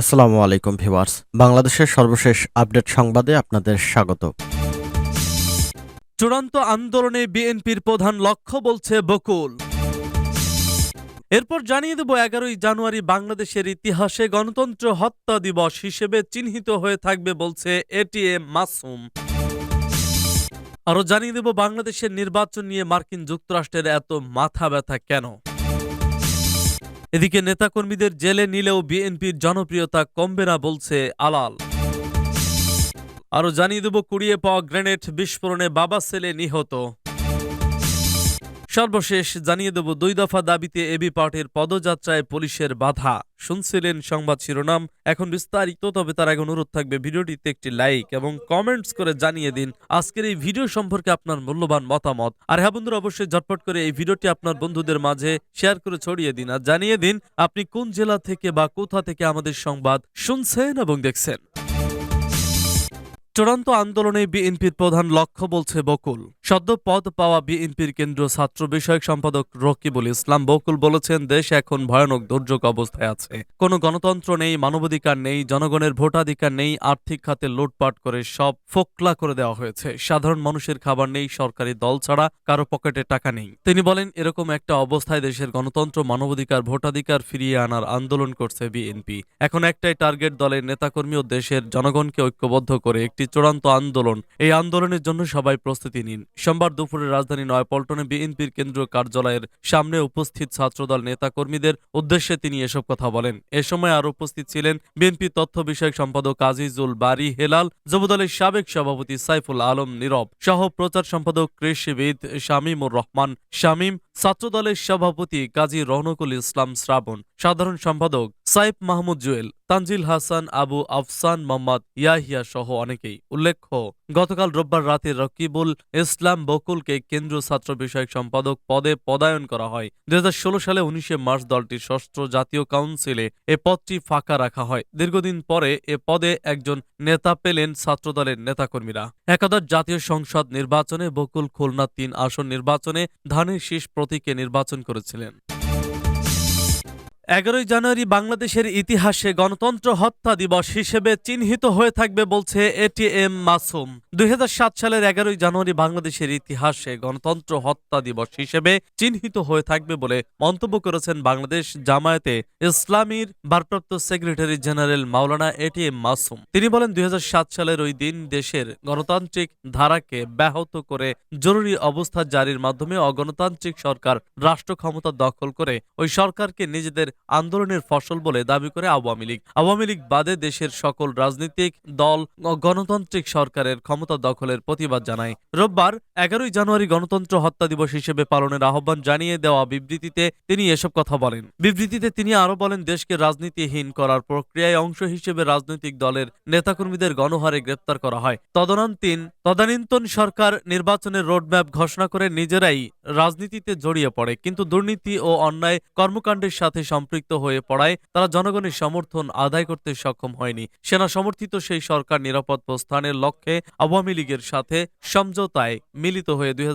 আসসালামু আলাইকুম ভিউয়ার্স। বাংলাদেশের সর্বশেষ আপডেট সংবাদে আপনাদের স্বাগত। চূড়ান্ত আন্দোলনে বিএনপির প্রধান লক্ষ্য বলছে বকুল। এরপর জানিয়ে দেব, এগারোই জানুয়ারি বাংলাদেশের ইতিহাসে গণতন্ত্র হত্যা দিবস হিসেবে চিহ্নিত হয়ে থাকবে বলছে এটিএম মাসুম। আরও জানিয়ে দেব, বাংলাদেশের নির্বাচন নিয়ে মার্কিন যুক্তরাষ্ট্রের এত মাথা ব্যথা কেন? এদিকে নেতাকর্মীদের জেলে নিলেও বিএনপির জনপ্রিয়তা কমবে না বলছে আলাল। আরও জানিয়ে দেব, কুড়িয়ে পাওয়া গ্রেনেড বিস্ফোরণে বাবা ছেলে নিহত। সর্বশেষ জানিয়ে দেব, দুই দফা দাবিতে এবি পার্টির পদযাত্রায় পুলিশের বাধা। শুনছিলেন সংবাদ শিরোনাম, এখন বিস্তারিত, তবে তার আগে অনুরোধ থাকবে ভিডিওটিতে একটি লাইক এবং কমেন্টস করে জানিয়ে দিন, আজকের এই ভিডিও সম্পর্কে আপনার মূল্যবান মতামত। আর হ্যাঁ বন্ধুরা, অবশ্যই ঝটপট করে এই ভিডিওটি আপনার বন্ধুদের মাঝে শেয়ার করে ছড়িয়ে দিন আর জানিয়ে দিন, আপনি কোন জেলা থেকে বা কোথা থেকে আমাদের সংবাদ শুনছেন এবং দেখছেন। চূড়ান্ত আন্দোলনে বিএনপির প্রধান লক্ষ্য বলছে বকুল। সদ্য পদ পাওয়া বিএনপির কেন্দ্রীয় ছাত্র বিষয়ক সম্পাদক রকিবুল ইসলাম বকুল বলেছেন, দেশ এখন ভয়ানক দুর্যোগ অবস্থায় আছে। কোনো গণতন্ত্র নেই, মানবাধিকার নেই, জনগণের ভোটাধিকার নেই, আর্থিক খাতে লুটপাট করে সব ফোকলা করে দেওয়া হয়েছে। সাধারণ মানুষের খাবার নেই, সরকারি দল ছাড়া কারও পকেটে টাকা নেই। তিনি বলেন, এরকম একটা অবস্থায় দেশের গণতন্ত্র, মানবাধিকার, ভোটাধিকার ফিরিয়ে আনার আন্দোলন করছে বিএনপি। এখন একটাই টার্গেট দলের নেতাকর্মী ও দেশের জনগণকে ঐক্যবদ্ধ করে একটি চূড়ান্ত আন্দোলন। এই আন্দোলনের জন্য সবাই প্রস্তুতি নিন। সোমবার দুপুরে রাজধানী নয়াপল্টনে বিএনপির কেন্দ্রীয় কার্যালয়ের সামনে উপস্থিত ছাত্রদল নেতাকর্মীদের উদ্দেশ্যে তিনি এসব কথা বলেন। এ সময় আরও উপস্থিত ছিলেন বিএনপি তথ্য বিষয়ক সম্পাদক আজিজুল বারি হেলাল, যুবদলের সাবেক সভাপতি সাইফুল আলম নীরব, সহ প্রচার সম্পাদক কৃষিবিদ শামীমুর রহমান শামীম, ছাত্রদলের সভাপতি কাজী রৌনকুল ইসলাম শ্রাবণ, সাধারণ সম্পাদক সাইফ মাহমুদ জুয়েল তানজিল হাসান, আবু আফসান, মোহাম্মদ ইয়াহিয়া সহ অনেকেই। উল্লেখ্য, গতকাল রোববার রাতে রকিবুল ইসলাম বকুলকে কেন্দ্রীয় ছাত্র বিষয়ক সম্পাদক পদে পদায়ন করা হয়। দু হাজার ষোলো সালে উনিশে মার্চ দলটির ষষ্ঠ জাতীয় কাউন্সিলে এ পদটি ফাঁকা রাখা হয়। দীর্ঘদিন পরে এ পদে একজন নেতা পেলেন ছাত্রদলের নেতাকর্মীরা। একাদশ জাতীয় সংসদ নির্বাচনে বকুল খুলনা তিন আসন নির্বাচনে ধানের শীষ প্রতীকে নির্বাচন করেছিলেন। এগারোই জানুয়ারি বাংলাদেশের ইতিহাসে গণতন্ত্র হত্যা দিবস হিসেবে চিহ্নিত হয়ে থাকবে বলছে এটিএম মাসুম। দুই সালের এগারোই জানুয়ারি বাংলাদেশের ইতিহাসে গণতন্ত্র হত্যা দিবস হিসেবে চিহ্নিত হয়ে থাকবে বলে মন্তব্য করেছেন বাংলাদেশ জামায়াতে ইসলামীর ভারপ্রাপ্ত secretary general Maulana ATM Masum. তিনি বলেন, দুই হাজার সাত সালের ওই দিন দেশের গণতান্ত্রিক ধারাকে ব্যাহত করে জরুরি অবস্থা জারির মাধ্যমে অগণতান্ত্রিক সরকার রাষ্ট্র ক্ষমতা দখল করে ওই সরকারকে নিজেদের আন্দোলনের ফসল বলে দাবি করে আওয়ামী লীগ। আওয়ামী লীগ বাদে দেশের সকল রাজনৈতিক দল গণতান্ত্রিক সরকারের ক্ষমতা দখলের প্রতিবাদ জানায়। রোববার, এগারোই জানুয়ারি গণতন্ত্র হত্যা দিবস হিসেবে পালনের আহ্বান জানিয়ে দেওয়া বিবৃতিতে তিনি এসব কথা বলেন। বিবৃতিতে তিনি আরও বলেন, দেশকে রাজনীতিহীন করার প্রক্রিয়ায় অংশ হিসেবে রাজনৈতিক দলের নেতাকর্মীদের গণহারে গ্রেপ্তার করা হয়। তদনন্তীন তদানীন্তন সরকার নির্বাচনের রোডম্যাপ ঘোষণা করে নিজেরাই রাজনীতিতে জড়িয়ে পড়ে, কিন্তু দুর্নীতি ও অন্যায় কর্মকাণ্ডের সাথে সম্পৃক্ত হয়ে পড়ায় তারা জনগণের সমর্থন আদায় করতে সক্ষম হয়নি। সেনা সমর্থিত সেই সরকার নিরাপদ প্রস্থানের লক্ষ্যে আওয়ামী লীগের সাথে সমঝোতায় মিলিত হয়ে দুই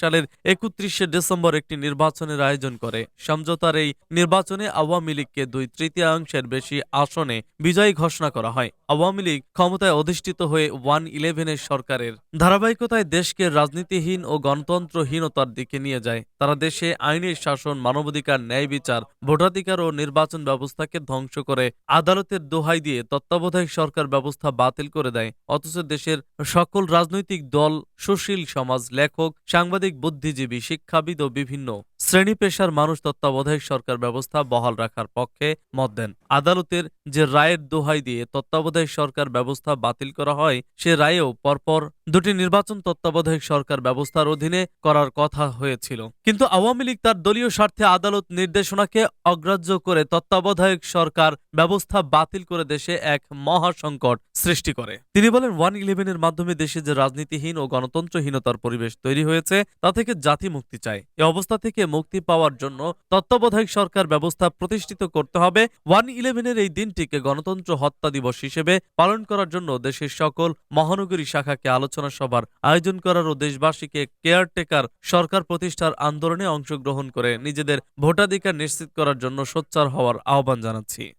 সালের একত্রিশে ডিসেম্বর একটি নির্বাচনের আয়োজন করে। সমঝোতার এই নির্বাচনে আওয়ামী লীগকে দুই তৃতীয়াংশের বেশি আসনে বিজয়ী ঘোষণা করা হয়। আওয়ামী লীগ ক্ষমতায় অধিষ্ঠিত হয়ে ওয়ান ইলেভেনের সরকারের ধারাবাহিকতায় দেশকে রাজনীতিহীন ও গণতন্ত্রহীনতার দিকে নিয়ে যায়। তারা দেশে আইনের শাসন, মানবাধিকার, ন্যায় বিচার, ভোটাধিকার ও নির্বাচন ব্যবস্থাকে ধ্বংস করে আদালতের দোহাই দিয়ে তত্ত্বাবধায়ক সরকার ব্যবস্থা বাতিল করে দেয়। অথচ দেশের সকল রাজনৈতিক দল, সুশীল সমাজ, লেখক, সাংবাদিক, বুদ্ধিজীবী, শিক্ষাবিদ ও বিভিন্ন শ্রেণি পেশার মানুষ তত্ত্বাবধায়ক সরকার ব্যবস্থা বহাল রাখার পক্ষে মত দেন। আদালতের যে রায়ের দোহাই দিয়ে তত্ত্বাবধায়ক সরকার ব্যবস্থা বাতিল করা হয়, সে রায়েও পরপর দুটি নির্বাচন তত্ত্বাবধায়ক সরকার ব্যবস্থার অধীনে করার কথা হয়েছিল। কিন্তু আওয়ামী লীগ তার দলীয় স্বার্থে আদালত নির্দেশনাকে অগ্রাহ্য করে তত্ত্বাবধায়ক সরকার ব্যবস্থা বাতিল করে দেশে এক মহাসংকট সৃষ্টি করে। তিনি বলেন, ওয়ান ইলেভেনের মাধ্যমে দেশে যে রাজনীতিহীন ও গণতন্ত্রহীনতার পরিবেশ তৈরি হয়েছে, তা থেকে জাতি মুক্তি চায়। এ অবস্থা থেকে মুক্তি পাওয়ার জন্য তত্ত্বাবধায়ক সরকার ব্যবস্থা প্রতিষ্ঠিত করতে হবে। ওয়ান ইলেভেনের এই দিনটিকে গণতন্ত্র হত্যা দিবস হিসেবে পালন করার জন্য দেশের সকল মহানগরী শাখাকে আলোচনা সভার আয়োজন করার ও দেশবাসীকে কেয়ারটেকার সরকার প্রতিষ্ঠার আন্দোলনে অংশগ্রহণ করে নিজেদের ভোটাধিকার নিশ্চিত করার জন্য সোচ্চার হওয়ার আহ্বান জানাচ্ছি।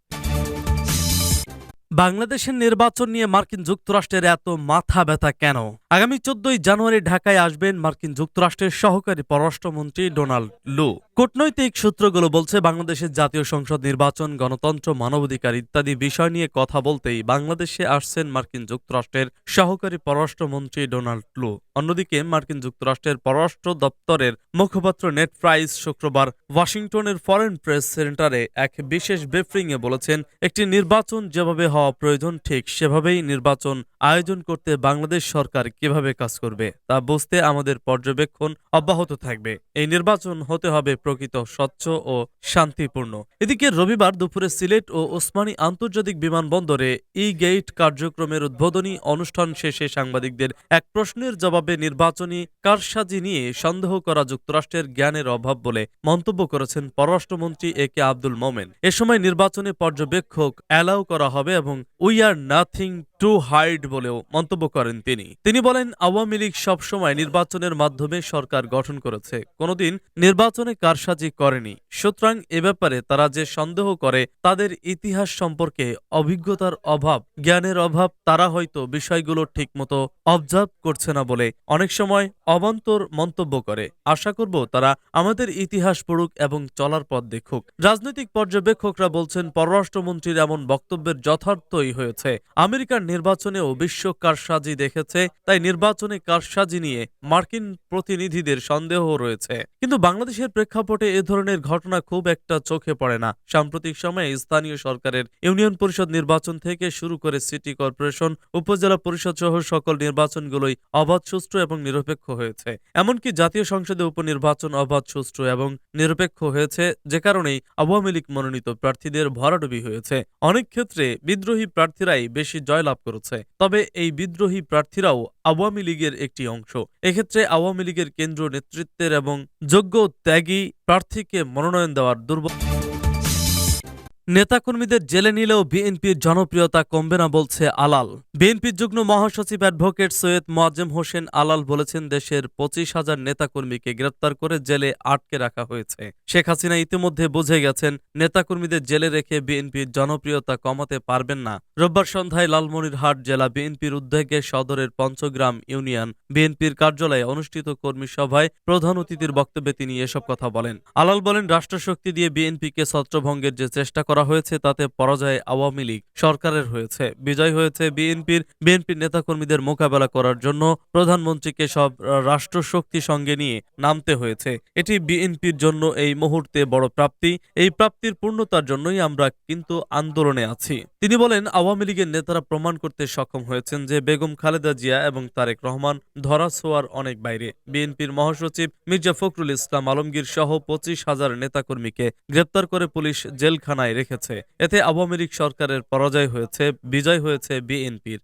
বাংলাদেশের নির্বাচন নিয়ে মার্কিন যুক্তরাষ্ট্রের এত মাথা ব্যথা কেন? আগামী চোদ্দই জানুয়ারি ঢাকায় আসবেন মার্কিন যুক্তরাষ্ট্রের সহকারী পররাষ্ট্রমন্ত্রী ডোনাল্ড লু। কূটনৈতিক সূত্রগুলো বলছে, বাংলাদেশের জাতীয় সংসদ নির্বাচন, গণতন্ত্র, মানবাধিকার ইত্যাদি বিষয় নিয়ে কথা বলতেই বাংলাদেশে আসছেন মার্কিন যুক্তরাষ্ট্রের সহকারী পররাষ্ট্রমন্ত্রী ডোনাল্ড লু। অন্যদিকে মার্কিন যুক্তরাষ্ট্রের পররাষ্ট্র দপ্তরের মুখপাত্র নেট প্রাইস শুক্রবার ওয়াশিংটনের ফরেন প্রেস সেন্টারে এক বিশেষ ব্রিফিংয়ে বলেছেন, একটি নির্বাচন যেভাবে হওয়া প্রয়োজন, ঠিক সেভাবেই নির্বাচন আয়োজন করতে বাংলাদেশ সরকার কীভাবে কাজ করবে, তা বুঝতে আমাদের পর্যবেক্ষণ অব্যাহত থাকবে। এই নির্বাচন হতে হবে প্রকৃত স্বচ্ছ ও শান্তিপূর্ণ। এদিকে রবিবার দুপুরে সিলেট ও ওসমানী আন্তর্জাতিক বিমানবন্দরে ই গেট কার্যক্রমের উদ্বোধনী অনুষ্ঠান শেষে সাংবাদিকদের এক প্রশ্নের জবাবে নির্বাচনী কারসাজি নিয়ে সন্দেহ করা যুক্তরাষ্ট্রের জ্ঞানের অভাব বলে মন্তব্য করেছেন পররাষ্ট্রমন্ত্রী এ কে আব্দুল মোমেন। এ সময় নির্বাচনে পর্যবেক্ষক অ্যালাউ করা হবে এবং we are nothing to hide বলেও মন্তব্য করেন তিনি। তিনি বলেন, আওয়ামী লীগ সবসময় নির্বাচনের মাধ্যমে সরকার গঠন করেছে। কোনোদিন নির্বাচনে কারসাজি করেনি। সুতরাং এ ব্যাপারে তারা যে সন্দেহ করে, তাদের ইতিহাস সম্পর্কে অভিজ্ঞতার অভাব, জ্ঞানের অভাব, তারা হয়তো বিষয়গুলো ঠিকমতো অবজার্ভ করছে না বলে অনেক সময় অবান্তর মন্তব্য করে। আশা করব তারা আমাদের ইতিহাস পড়ুক এবং চলার পথ দেখুক। রাজনৈতিক পর্যবেক্ষকরা বলছেন, পররাষ্ট্রমন্ত্রীর এমন বক্তব্যের যথার্থই হয়েছে। আমেরিকার নির্বাচনেও বিশ্ব কারসাজি দেখেছে, তাই নির্বাচনে কারসাজি নিয়ে মার্কিন প্রতিনিধিদের সন্দেহ রয়েছে। কিন্তু বাংলাদেশের প্রেক্ষাপটে এ ধরনের ঘটনা খুব একটা চোখে পড়ে না। সাম্প্রতিক সময়ে স্থানীয় সরকারের ইউনিয়ন পরিষদ নির্বাচন থেকে শুরু করে সিটি কর্পোরেশন, উপজেলা পরিষদ সহ সকল নির্বাচনগুলোই অবাধ, সুষ্ঠু এবং নিরপেক্ষ হয়েছে। এমনকি জাতীয় সংসদে উপনির্বাচন অবাধ, সুষ্ঠু এবং নিরপেক্ষ হয়েছে, যে কারণেই আওয়ামী লীগ মনোনীত প্রার্থীদের ভরাডুবি হয়েছে। অনেক ক্ষেত্রে বিদ্রোহী প্রার্থীরাই বেশি জয়লাভ করেছে। তবে এই বিদ্রোহী প্রার্থীরাও আওয়ামী লীগের একটি অংশ। এক্ষেত্রে আওয়ামী লীগের কেন্দ্র নেতৃত্বের এবং যোগ্য ত্যাগী প্রার্থীকে মনোনয়ন দেওয়ার দুর্বল নেতাকর্মীদের জেলে নিলেও বিএনপির জনপ্রিয়তা কমবে না বলছে আলাল। বিএনপির যুগ্ম মহাসচিব অ্যাডভোকেট সৈয়দ মোয়াজ্জেম হোসেন আলাল বলেছেন, দেশের পঁচিশ হাজার নেতাকর্মীকে গ্রেপ্তার করে জেলে আটকে রাখা হয়েছে। শেখ হাসিনা ইতিমধ্যে বুঝে গেছেন, নেতাকর্মীদের জেলে রেখে বিএনপির জনপ্রিয়তা কমাতে পারবেন না। রোববার সন্ধ্যায় লালমনিরহাট জেলা বিএনপির উদ্যোগে সদরের পঞ্চগ্রাম ইউনিয়ন বিএনপির কার্যালয়ে অনুষ্ঠিত কর্মী সভায় প্রধান অতিথির বক্তব্যে তিনি এসব কথা বলেন। আলাল বলেন, রাষ্ট্রশক্তি দিয়ে বিএনপিকে ছত্রভঙ্গের যে চেষ্টা করা হয়েছে তাতে পরাজয় আওয়ামী লীগ সরকারের হয়েছে। বিজয় হয়েছে বিএনপির বিএনপির নেতাকর্মীদের মোকাবেলা করার জন্য প্রধানমন্ত্রীকে সব রাষ্ট্রশক্তি সঙ্গে নিয়ে নামতে হয়েছে। এটি বিএনপির জন্য এই মুহূর্তে বড় প্রাপ্তি। এই প্রাপ্তির পূর্ণতার জন্যই আমরা কিন্তু আন্দোলনে আছি। তিনি বলেন, আওয়ামী লীগের নেতারা প্রমাণ করতে সক্ষম হয়েছেন যে বেগম খালেদা জিয়া এবং তারেক রহমান ধরা ছোঁয়ার অনেক বাইরে। বিএনপির মহাসচিব মির্জা ফখরুল ইসলাম আলমগীর সহ পঁচিশ হাজার নেতাকর্মীকে গ্রেপ্তার করে পুলিশ জেলখানায় রেখেছে। এতে আওয়ামী লীগ সরকারের পরাজয় হয়েছে, বিজয় হয়েছে বিএনপির।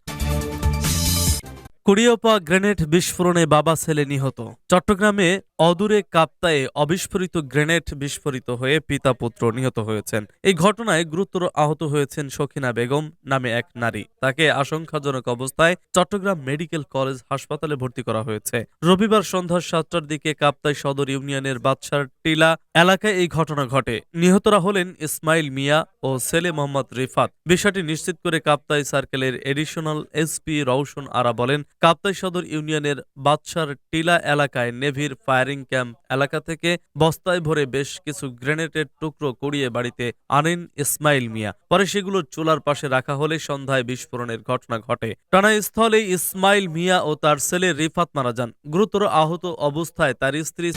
কুড়িয়পা গ্রেনেড বিস্ফোরণে বাবা ছেলে নিহত। চট্টগ্রামে অদূরে কাপ্তায়ে অবিস্ফোরিত গ্রেনেড বিস্ফোরিত হয়ে পিতা পুত্র নিহত হয়েছেন। এই ঘটনায় গুরুতর আহত হয়েছেন সখিনা বেগম নামে এক নারী। তাকে আশঙ্কাজনক অবস্থায় চট্টগ্রাম মেডিকেল কলেজ হাসপাতালে ভর্তি করা হয়েছে। রবিবার সন্ধ্যা সাতটার দিকে কাপ্তাই সদর ইউনিয়নের বাদশার টিলা এলাকায় এই ঘটনা ঘটে। নিহতরা হলেন ইসমাইল মিয়া ও সেলে মোহাম্মদ রিফাত। বিষয়টি নিশ্চিত করে কাপ্তাই সার্কেলের এডিশনাল এসপি রওশন আরা বলেন, কাপ্তাই সদর ইউনিয়নের বাদশার টিলা এলাকায় নেভির ফায়ারিং ক্যাম্প এলাকা থেকে বস্তায় ভরে বেশ কিছু গ্রেনেডের টুকরো কুড়িয়ে বাড়িতে আনেন ইসমাইল মিয়া। পরে সেগুলো চুলার পাশে রাখা হলে সন্ধ্যায় বিস্ফোরণের ঘটনা ঘটে। টানাস্থলে ইসমাইল মিয়া ও তার ছেলে রিফাত মারা যান। গুরুতর আহত অবস্থায় তার স্ত্রী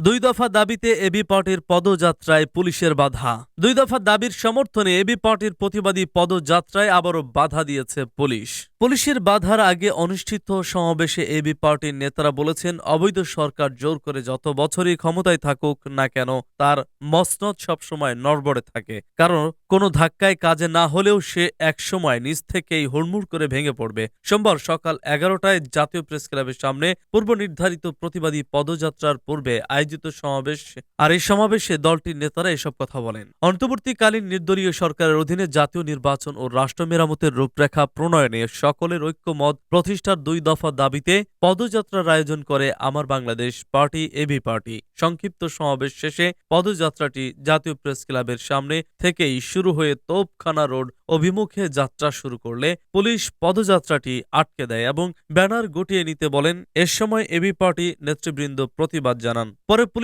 দুই দফা দাবিতে এবি পার্টির পদযাত্রায় পুলিশের বাধা। দুই দফা দাবির সমর্থনে এবি পার্টির প্রতিবাদী পদযাত্রায় আবারও বাধা দিয়েছে পুলিশ। পুলিশের বাধার আগে অনুষ্ঠিত সমাবেশে এবি পার্টির নেতারা বলেছেন, অবৈধ সরকার জোর করে যত বছরই ক্ষমতায় থাকুক না কেন, তার মসনদ সবসময় নড়বড়ে থাকে। কারণ কোনো ধাক্কায় কাজে না হলেও সে একসময় নিজ থেকেই হুড়মুড় করে ভেঙে পড়বে। সোমবার সকাল এগারোটায় জাতীয় প্রেস ক্লাবের সামনে পূর্ব নির্ধারিত প্রতিবাদী পদযাত্রার পূর্বে আয়োজিত সমাবেশ, আর এই সমাবেশে দলটির নেতারা এসব কথা বলেন। অন্তর্বর্তীকালীন নির্দলীয় সরকারের অধীনে জাতীয় নির্বাচন ও রাষ্ট্র মেরামতের রূপরেখা প্রণয়নে সকলের ঐক্যমত প্রতিষ্ঠার দুই দফা দাবিতে পদযাত্রার আয়োজন করে আমার বাংলাদেশ পার্টি, এবি পার্টি। সংক্ষিপ্ত সমাবেশ শেষে পদযাত্রাটি জাতীয় প্রেস ক্লাবের সামনে থেকেই শুরু হয়ে তোপখানা রোড অভিমুখে যাত্রা শুরু করলে পুলিশ পদযাত্রাটি আটকে দেয় এবং ব্যানার গুটিয়ে নিতে বলেন এ সময় এবি পার্টি নেতৃবৃন্দ প্রতিবাদ জানান। পরে পুলিশ